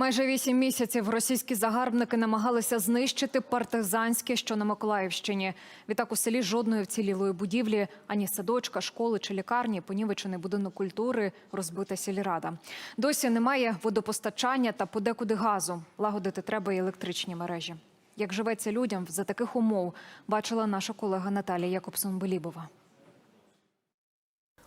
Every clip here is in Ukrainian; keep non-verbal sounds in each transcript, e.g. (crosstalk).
Майже вісім місяців російські загарбники намагалися знищити партизанське, що на Миколаївщині. Відтак у селі жодної вцілілої будівлі, ані садочка, школи чи лікарні, понівечений будинок культури, розбита сільрада. Досі немає водопостачання та подекуди газу. Лагодити треба і електричні мережі. Як живеться людям за таких умов, бачила наша колега Наталія Якобсон-Белібова.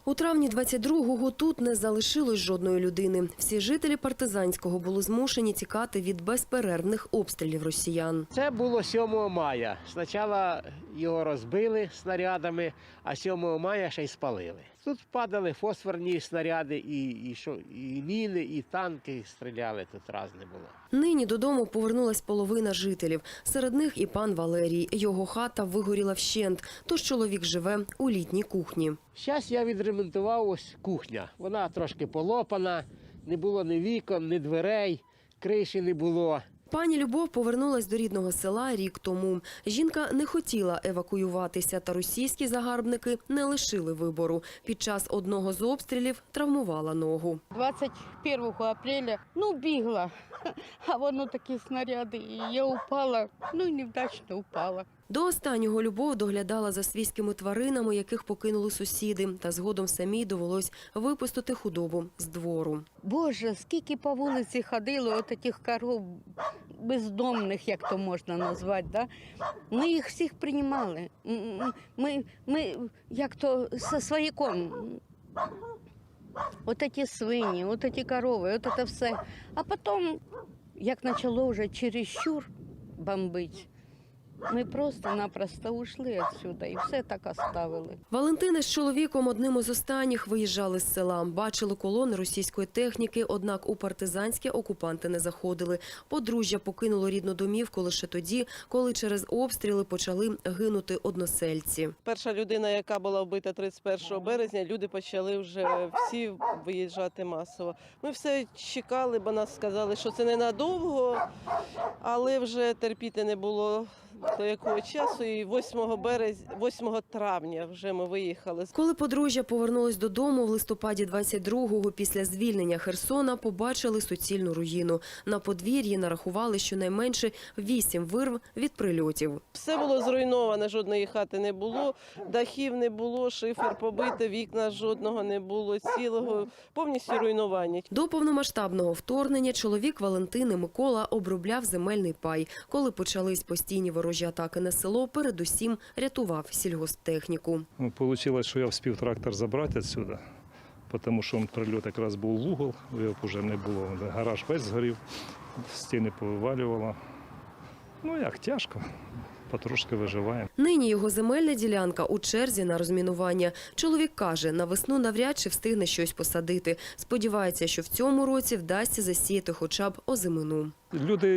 У травні 22-го тут не залишилось жодної людини. Всі жителі партизанського були змушені тікати від безперервних обстрілів росіян. Це було 7 мая. Спочатку його розбили снарядами, а 7 мая ще й спалили. Тут падали фосфорні снаряди, і, і, що, і міни, і танки стріляли, тут різне було. Нині додому повернулась половина жителів. Серед них і пан Валерій. Його хата вигоріла вщент, тож чоловік живе у літній кухні. Зараз я відремонтував ось кухня. Вона трошки полопана, не було ні вікон, ні дверей, криші не було. Пані Любов повернулась до рідного села рік тому. Жінка не хотіла евакуюватися, та російські загарбники не лишили вибору. Під час одного з обстрілів травмувала ногу. 21 апреля, ну, бігла, (laughs) а воно такі снаряди, і я упала, ну, і невдачно упала. До останнього Любов доглядала за свійськими тваринами, яких покинули сусіди, та згодом самій довелось випустити худобу з двору. Боже, скільки по вулиці ходило от таких коров бездомних, як то можна назвати, да? Ми їх всіх приймали. Ми, ми як то зі свояком. От ці свині, от ці корови, от це все. А потім, як почало вже чересчур бомбить, ми просто-напросто ушли відсюди і все так оставили. Валентина з чоловіком одним із останніх виїжджали з села. Бачили колони російської техніки, однак у партизанське окупанти не заходили. Подружжя покинуло рідну домівку лише тоді, коли через обстріли почали гинути односельці. Перша людина, яка була вбита 31 березня, люди почали вже всі виїжджати масово. Ми все чекали, бо нас сказали, що це ненадовго, але вже терпіти не було до якого часу. І 8 березня, 8 травня вже ми виїхали. Коли подружжя повернулось додому в листопаді 22-го після звільнення Херсона, побачили суцільну руїну. На подвір'ї нарахували щонайменше вісім вирв від прильотів. Все було зруйновано, жодної хати не було, дахів не було, шифер побитий, вікна жодного не було, цілого, повністю руйнування. До повномасштабного вторгнення чоловік Валентини Микола обробляв земельний пай. Коли почались постійні ворожі атаки на село, передусім рятував сільгосптехніку. Ну, Получилось, що я встиг трактор забрати відсюди, тому що прильот якраз був в угол, його вже не було. Гараж весь згорів, стіни повивалювало. Ну як, тяжко, потрошки виживаємо. Нині його земельна ділянка у черзі на розмінування. Чоловік каже, на весну навряд чи встигне щось посадити. Сподівається, що в цьому році вдасться засіяти хоча б озимину. Люди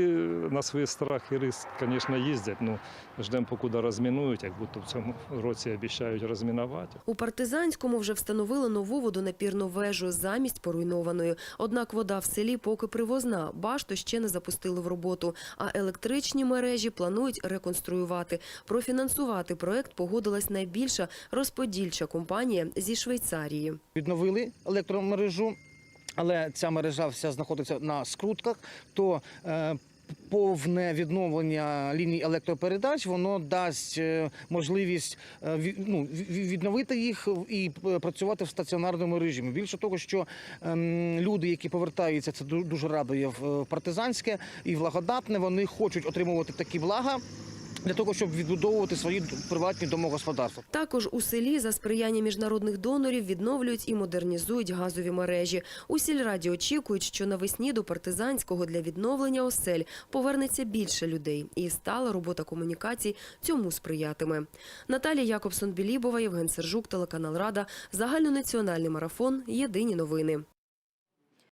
на свої страх і риск, звісно, їздять. Ну, ждемо, покуди розмінують, як будто в цьому році обіцяють розмінувати. У партизанському вже встановили нову водонапірну вежу замість поруйнованої. Однак вода в селі поки привозна. Башту ще не запустили в роботу. А електричні мережі планують реконструювати. Профінансувати проект погодилась найбільша розподільча компанія зі Швейцарії. відновили електромережу, але ця мережа вся знаходиться на скрутках, то е, повне відновлення ліній електропередач воно дасть е, можливість е, ну, ві- ві- відновити їх і працювати в стаціонарному режимі. Більше того, що ем, люди, які повертаються, це дуже радує в партизанське і в лагодатне. Вони хочуть отримувати такі блага. Для того щоб відбудовувати свої приватні домогосподарства. Також у селі за сприяння міжнародних донорів відновлюють і модернізують газові мережі. У сільраді очікують, що навесні до партизанського для відновлення осель повернеться більше людей, і стала робота комунікацій цьому сприятиме. Наталія Якобсон-Білібова, Євген Сержук, телеканал Рада, загальнонаціональний марафон. Єдині новини.